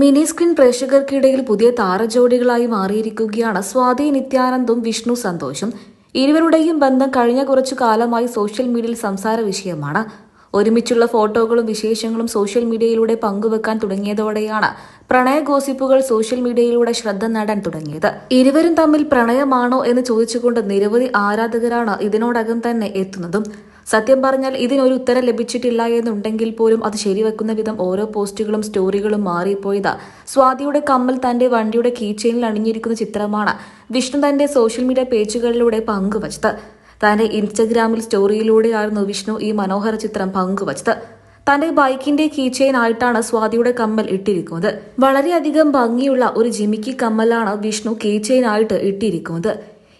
Mini screen പ്രേക്ഷകർക്കിടയിൽ പുതിയ താരജോഡികളായി മാറിയിരിക്കുകയാണ് സ്വാതി നിത്യാനന്ദും വിഷ്ണു സന്തോഷും. ഇരുവരുടെയും ബന്ധം കഴിഞ്ഞ കുറച്ചു കാലമായി സോഷ്യൽ മീഡിയയിൽ സംസാര വിഷയമാണ്. ഒരുമിച്ചുള്ള ഫോട്ടോകളും വിശേഷങ്ങളും സോഷ്യൽ മീഡിയയിലൂടെ പങ്കുവെക്കാൻ തുടങ്ങിയതോടെയാണ് പ്രണയ ഗോസിപ്പുകൾ സോഷ്യൽ മീഡിയയിലൂടെ ശ്രദ്ധ നേടാൻ തുടങ്ങിയത്. ഇരുവരും തമ്മിൽ പ്രണയമാണോ എന്ന് ചോദിച്ചുകൊണ്ട് നിരവധി ആരാധകരാണ് ഇതിനോടകം തന്നെ എത്തുന്നതും സത്യം പറഞ്ഞാൽ ഇതിനൊരു ഉത്തരം ലഭിച്ചിട്ടില്ല എന്നുണ്ടെങ്കിൽ പോലും അത് ശരിവെക്കുന്ന വിധം ഓരോ പോസ്റ്റുകളും സ്റ്റോറികളും മാറിപ്പോയതാ. സ്വാതിയുടെ കമ്മൽ തന്റെ വണ്ടിയുടെ കീച്ചെയിനിൽ അണിഞ്ഞിരിക്കുന്ന ചിത്രമാണ് വിഷ്ണു തന്റെ സോഷ്യൽ മീഡിയ പേജുകളിലൂടെ പങ്കുവച്ചത്. തന്റെ ഇൻസ്റ്റഗ്രാമിൽ സ്റ്റോറിയിലൂടെയായിരുന്നു വിഷ്ണു ഈ മനോഹര ചിത്രം പങ്കുവച്ചത്. തന്റെ ബൈക്കിന്റെ കീച്ചെയിൻ ആയിട്ടാണ് സ്വാതിയുടെ കമ്മൽ ഇട്ടിരിക്കുന്നത്. വളരെയധികം ഭംഗിയുള്ള ഒരു ജിമിക്കി കമ്മലാണ് വിഷ്ണു കീച്ചെയിൻ ആയിട്ട് ഇട്ടിരിക്കുന്നത്.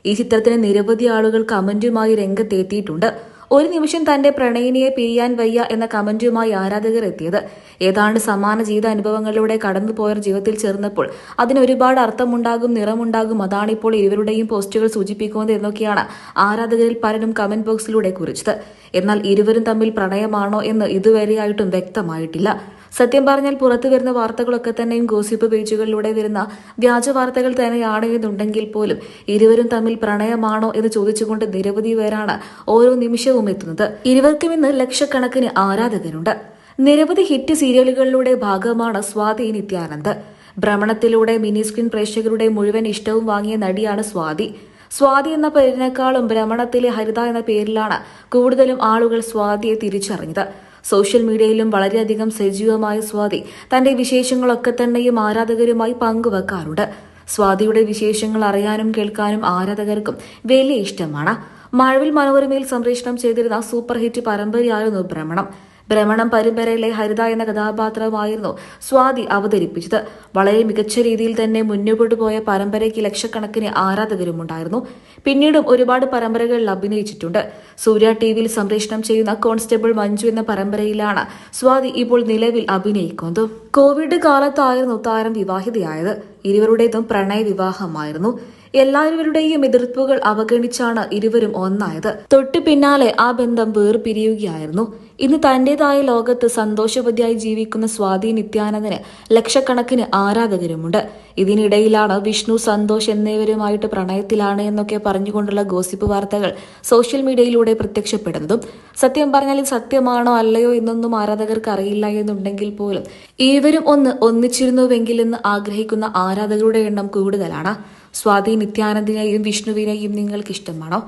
ഈ ചിത്രത്തിന് നിരവധി ആളുകൾ കമന്റുമായി രംഗത്തെത്തിയിട്ടുണ്ട്. ഒരു നിമിഷം തന്റെ പ്രണയിനിയെ പിരിയാൻ വയ്യ എന്ന കമന്റുമായി ആരാധകർ എത്തിയത്. ഏതാണ്ട് സമാന ജീവിത അനുഭവങ്ങളിലൂടെ കടന്നുപോയർ ജീവിതത്തിൽ ചേർന്നപ്പോൾ അതിന് ഒരുപാട് അർത്ഥമുണ്ടാകും നിറമുണ്ടാകും. അതാണ് ഇപ്പോൾ ഇരുവരുടെയും പോസ്റ്റുകൾ സൂചിപ്പിക്കുന്നത് എന്നൊക്കെയാണ് ആരാധകരിൽ പലരും കമന്റ് ബോക്സിലൂടെ കുറിച്ചത്. എന്നാൽ ഇരുവരും തമ്മിൽ പ്രണയമാണോ എന്ന് ഇതുവരെയായിട്ടും വ്യക്തമായിട്ടില്ല. സത്യം പറഞ്ഞാൽ പുറത്തു വരുന്ന വാർത്തകളൊക്കെ തന്നെയും ഗോസിപ്പ് പേജുകളിലൂടെ വരുന്ന വ്യാജ വാർത്തകൾ തന്നെയാണ് എന്നുണ്ടെങ്കിൽ പോലും ഇരുവരും തമ്മിൽ പ്രണയമാണോ എന്ന് ചോദിച്ചുകൊണ്ട് നിരവധി പേരാണ് ഓരോ നിമിഷവും എത്തുന്നത്. ഇരുവർക്കും ഇന്ന് ലക്ഷക്കണക്കിന് ആരാധകരുണ്ട്. നിരവധി ഹിറ്റ് സീരിയലുകളിലൂടെ ഭാഗമാണ് സ്വാതി നിത്യാനന്ദ്. ഭ്രമണത്തിലൂടെ മിനി സ്ക്രീൻ പ്രേക്ഷകരുടെ മുഴുവൻ ഇഷ്ടവും വാങ്ങിയ നടിയാണ് സ്വാതി. സ്വാതി എന്ന പേരിനേക്കാളും ഭ്രമണത്തിലെ ഹരിത എന്ന പേരിലാണ് കൂടുതലും ആളുകൾ സ്വാതിയെ തിരിച്ചറിഞ്ഞത്. സോഷ്യൽ മീഡിയയിലും വളരെയധികം സജീവമായ സ്വാതി തന്റെ വിശേഷങ്ങളൊക്കെ തന്നെയും ആരാധകരുമായി പങ്കുവെക്കാറുണ്ട്. സ്വാതിയുടെ വിശേഷങ്ങൾ അറിയാനും കേൾക്കാനും ആരാധകർക്കും വലിയ ഇഷ്ടമാണ്. മഴവിൽ മനോരമയിൽ സംപ്രേഷണം ചെയ്തിരുന്ന സൂപ്പർ ഹിറ്റ് പരമ്പരയായിരുന്നു ഭ്രമണം. ഭ്രമണം പരമ്പരയിലെ ഹരിത എന്ന കഥാപാത്രമായിരുന്നു സ്വാതി അവതരിപ്പിച്ചത്. വളരെ മികച്ച രീതിയിൽ തന്നെ മുന്നോട്ട് പോയ പരമ്പരയ്ക്ക് ലക്ഷക്കണക്കിന് ആരാധകരുമുണ്ടായിരുന്നു. പിന്നീടും ഒരുപാട് പരമ്പരകളിൽ അഭിനയിച്ചിട്ടുണ്ട്. സൂര്യ ടി വിയിൽ സംപ്രേഷണം ചെയ്യുന്ന കോൺസ്റ്റബിൾ മഞ്ജു എന്ന പരമ്പരയിലാണ് സ്വാതി ഇപ്പോൾ നിലവിൽ അഭിനയിക്കുന്നത്. കോവിഡ് കാലത്തായിരുന്നു താരം വിവാഹിതയായത്. ഇരുവരുടേതും പ്രണയ വിവാഹമായിരുന്നു എല്ലാവരുടെയും എതിർപ്പുകൾ അവഗണിച്ചാണ് ഇരുവരും ഒന്നായത്. തൊട്ടു പിന്നാലെ ആ ബന്ധം വേർപിരിയുകയായിരുന്നു. ഇന്ന് തന്റേതായ ലോകത്ത് സന്തോഷവതിയായി ജീവിക്കുന്ന സ്വാതി നിത്യാനന്ദന് ലക്ഷക്കണക്കിന് ആരാധകരുമുണ്ട്. ഇതിനിടയിലാണ് വിഷ്ണു സന്തോഷ് എന്നിവരുമായിട്ട് പ്രണയത്തിലാണ് എന്നൊക്കെ പറഞ്ഞുകൊണ്ടുള്ള ഗോസിപ്പ് വാർത്തകൾ സോഷ്യൽ മീഡിയയിലൂടെ പ്രത്യക്ഷപ്പെടുന്നതും സത്യം പറഞ്ഞാൽ സത്യമാണോ അല്ലയോ എന്നൊന്നും ആരാധകർക്ക് അറിയില്ല എന്നുണ്ടെങ്കിൽ പോലും ഇരുവരും ഒന്ന് ഒന്നിച്ചിരുന്നുവെങ്കിൽ എന്ന് ആഗ്രഹിക്കുന്ന ആരാധകരുടെ എണ്ണം കൂടുതലാണ്. സ്വാതി നിത്യാനന്ദിനെയും വിഷ്ണുവിനെയും നിങ്ങൾക്ക് ഇഷ്ടമാണോ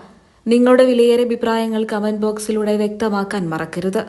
നിങ്ങളുടെ വിലയേറെ അഭിപ്രായങ്ങൾ കമന്റ് ബോക്സിലൂടെ വ്യക്തമാക്കാൻ മറക്കരുത്.